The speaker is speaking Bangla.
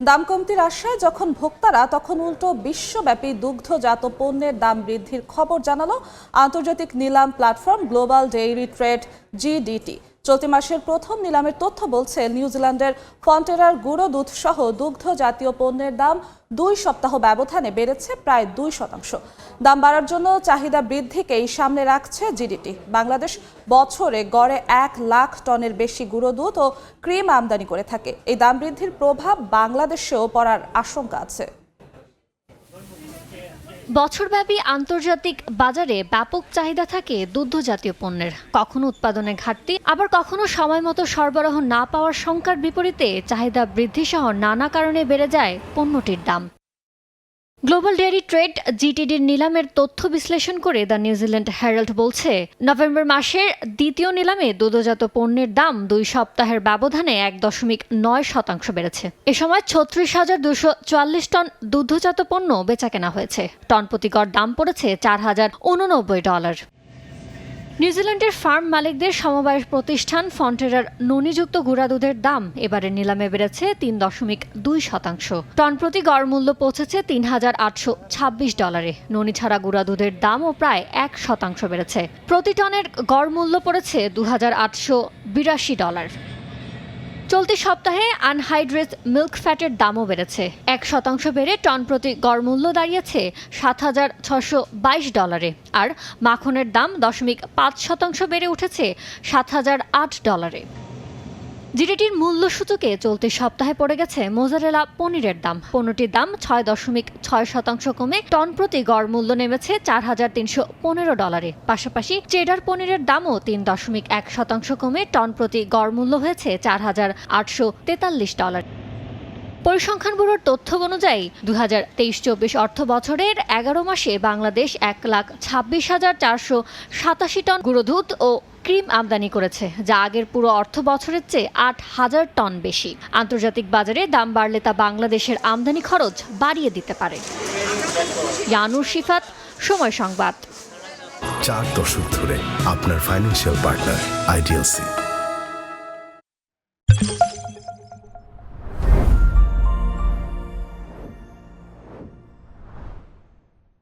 দাম কমতির আশায় যখন ভোক্তারা, তখন উল্টো বিশ্বব্যাপী দুগ্ধজাত পণ্যের দাম বৃদ্ধির খবর জানালো আন্তর্জাতিক নিলাম platform global dairy trade, GDT. চলতি মাসের প্রথম নিলামের তথ্য বলছে নিউজিল্যান্ডের ফন্টেরার গুঁড়ো দুধ সহ দুগ্ধ জাতীয় পণ্যের দাম দুই সপ্তাহ ব্যবধানে বেড়েছে প্রায় দুই শতাংশ। দাম বাড়ার জন্য চাহিদা বৃদ্ধিকেই সামনে রাখছে জিডিটি বাংলাদেশ বছরে গড়ে এক লাখ টনের বেশি গুঁড়ো দুধ ও ক্রিম আমদানি করে থাকে। এই দাম বৃদ্ধির প্রভাব বাংলাদেশেও পড়ার আশঙ্কা আছে। বছরব্যাপী আন্তর্জাতিক বাজারে ব্যাপক চাহিদা থাকে দুগ্ধ জাতীয় পণ্যের। কখনো উৎপাদনে ঘাটতি, আবার কখনো সময় মতো সরবরাহ না পাওয়ার সংখ্যার বিপরীতে চাহিদা বৃদ্ধি সহ নানা কারণে বেড়ে যায় পণ্যটির দাম। গ্লোবাল ডেয়ারি ট্রেড জিটিডির নিলামের তথ্য বিশ্লেষণ করে দ্য নিউজিল্যান্ড হ্যারাল্ড বলছে, নভেম্বর মাসের দ্বিতীয় নিলামে দুধজাত পণ্যের দাম দুই সপ্তাহের ব্যবধানে এক দশমিক নয় শতাংশ বেড়েছে। এ সময় ছত্রিশ হাজার দুশো চুয়াল্লিশ টন দুধজাত পণ্য বেচাকেনা হয়েছে। টন প্রতি গড় দাম পড়েছে চার হাজার উননব্বই ডলার। নিউজিল্যান্ডের ফার্ম মালিকদের সমবায় প্রতিষ্ঠান ফন্টেরার ননিযুক্ত গুঁড়া দুধের দাম এবারে নিলামে বেড়েছে তিন দশমিক দুই শতাংশ। টন প্রতি গড় মূল্য পৌঁছেছে তিন হাজার আটশো ছাব্বিশ ডলারে। ননি ছাড়া গুঁড়া দুধের দামও প্রায় এক শতাংশ বেড়েছে। প্রতি টনের গড় মূল্য পড়েছে দু হাজার আটশো বিরাশি ডলার। চলতি সপ্তাহে আনহাইড্রেট মিল্ক ফ্যাটের দামও বেড়েছে। এক শতাংশ বেড়ে টন প্রতি গড় মূল্য দাঁড়িয়েছে সাত হাজার ছশো বাইশ ডলারে। আর মাখনের দাম দশমিক পাঁচ শতাংশ বেড়ে উঠেছে সাত হাজার আট ডলারে। জিডিটির মূল্য সূচকে চলতি সপ্তাহে পড়ে গেছে মোজারেলা পনিরের দাম। পণ্যটির দাম ছয় দশমিক ছয় শতাংশ কমে টন প্রতি গড় মূল্য নেমেছে চার হাজার তিনশো পনেরো ডলারে। পাশাপাশি চেডার পনিরের দামও তিন দশমিক এক শতাংশ কমে টন প্রতি গড় মূল্য হয়েছে চার হাজার আটশো তেতাল্লিশ ডলার। পরিসংখ্যান ব্যুরোর তথ্য অনুযায়ী দু হাজার তেইশ চব্বিশ অর্থ বছরের এগারো মাসে বাংলাদেশ এক লাখ ছাব্বিশ হাজার চারশো সাতাশি টন গুঁড়ো দুধ ও ক্রিম আমদানি করেছে, যা আগের পুরো অর্থ বছরের চেয়ে আট হাজার টন বেশি। আন্তর্জাতিক বাজারে দাম বাড়লে তা বাংলাদেশের আমদানি খরচ বাড়িয়ে দিতে পারে। ইয়ানুর সময় সংবাদ। চার দশক ধরে আপনার ফাইন্যান্সিয়াল পার্টনার আইডিএলসি